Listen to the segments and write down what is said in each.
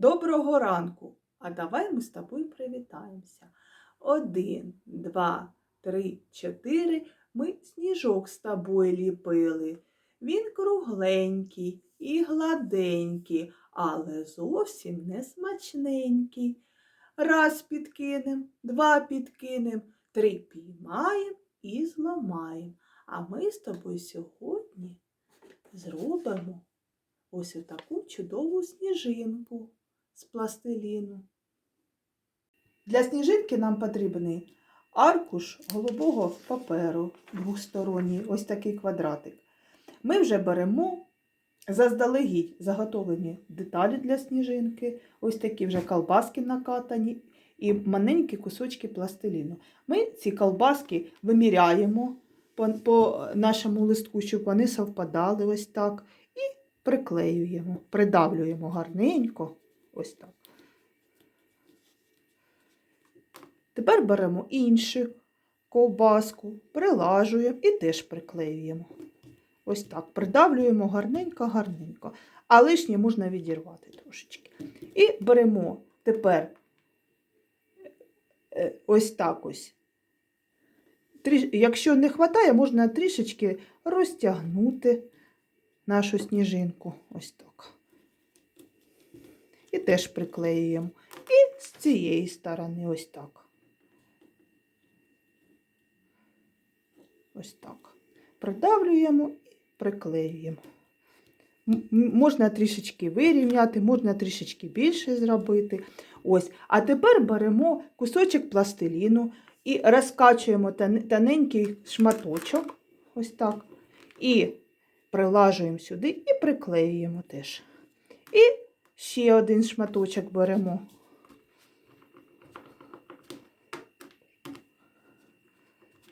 Доброго ранку! А давай ми з тобою привітаємося. Один, два, три, чотири. Ми сніжок з тобою ліпили. Він кругленький і гладенький, але зовсім не смачненький. Раз підкинем, два підкинем, три піймаєм і зламаєм. А ми з тобою сьогодні зробимо ось таку чудову сніжинку з пластиліну. Для сніжинки нам потрібний аркуш голубого паперу двосторонній, ось такий квадратик. Ми вже беремо заздалегідь заготовлені деталі для сніжинки, ось такі вже колбаски накатані і маленькі кусочки пластиліну. Ми ці колбаски виміряємо по, по нашому листку, щоб вони совпадали ось так. І приклеюємо, придавлюємо гарненько. Ось так. Тепер беремо іншу ковбаску, прилажуємо і теж приклеюємо. Ось так. Придавлюємо гарненько-гарненько. А лишнє можна відірвати трошечки. І беремо тепер е, ось так ось. Якщо не вистачає, можна трішечки розтягнути нашу сніжинку. Ось так. І теж приклеюємо. І з цієї сторони ось так. Ось так. Придавлюємо і приклеюємо. Можна трішечки вирівняти, можна трішечки більше зробити. Ось. А тепер беремо кусочок пластиліну і розкачуємо тоненький шматочок. Ось так. І прилажуємо сюди і приклеюємо теж. Ще один шматочок беремо.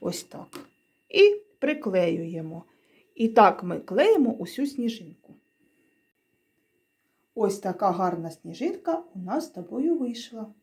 Ось так. І приклеюємо. І так ми клеїмо усю сніжинку. Ось така гарна сніжинка у нас з тобою вийшла.